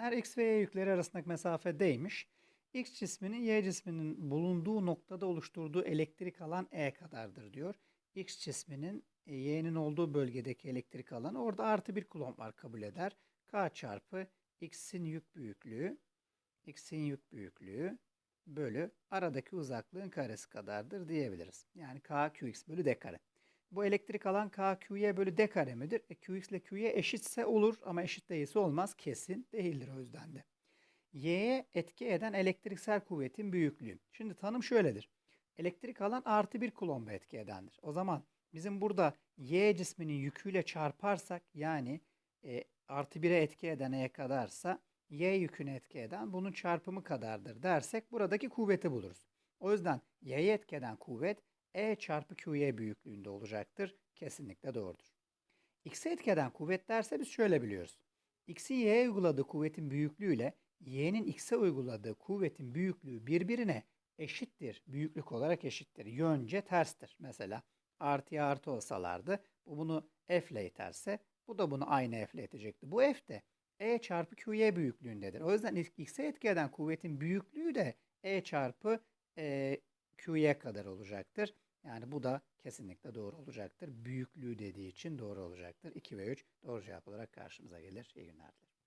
Her x ve y yükleri arasındaki mesafe d'ymiş. X cisminin y cisminin bulunduğu noktada oluşturduğu elektrik alan E kadardır diyor. X cisminin e, y'nin olduğu bölgedeki elektrik alanı orada artı bir kulomb var kabul eder. K çarpı x'in yük büyüklüğü x'in yük büyüklüğü bölü aradaki uzaklığın karesi kadardır diyebiliriz. Yani k qx bölü d kare. Bu elektrik alan k qy bölü d kare midir? E, qx ile qy eşitse olur ama eşit değilse olmaz. Kesin değildir o yüzden de. Y'ye etki eden elektriksel kuvvetin büyüklüğü. Şimdi tanım şöyledir. Elektrik alan artı bir kulomba etki edendir. O zaman bizim burada Y cisminin yüküyle çarparsak yani e, artı 1'e etki eden E kadarsa Y yüküne etki eden bunun çarpımı kadardır dersek buradaki kuvveti buluruz. O yüzden Y'ye etki eden kuvvet E çarpı QY büyüklüğünde olacaktır. Kesinlikle doğrudur. X'e etki eden kuvvet derse biz şöyle biliyoruz. X'in Y'ye uyguladığı kuvvetin büyüklüğüyle Y'nin X'e uyguladığı kuvvetin büyüklüğü birbirine eşittir. Büyüklük olarak eşittir. Yönce terstir. Mesela artıya artı olsalardı bu bunu F ile iterse bu da bunu aynı F ile itecekti. Bu F de E çarpı QY büyüklüğündedir. O yüzden X'e etki eden kuvvetin büyüklüğü de E çarpı e, QY kadar olacaktır. Yani bu da kesinlikle doğru olacaktır. Büyüklüğü dediği için doğru olacaktır. 2 ve 3 doğru cevap olarak karşımıza gelir. İyi günler dilerim.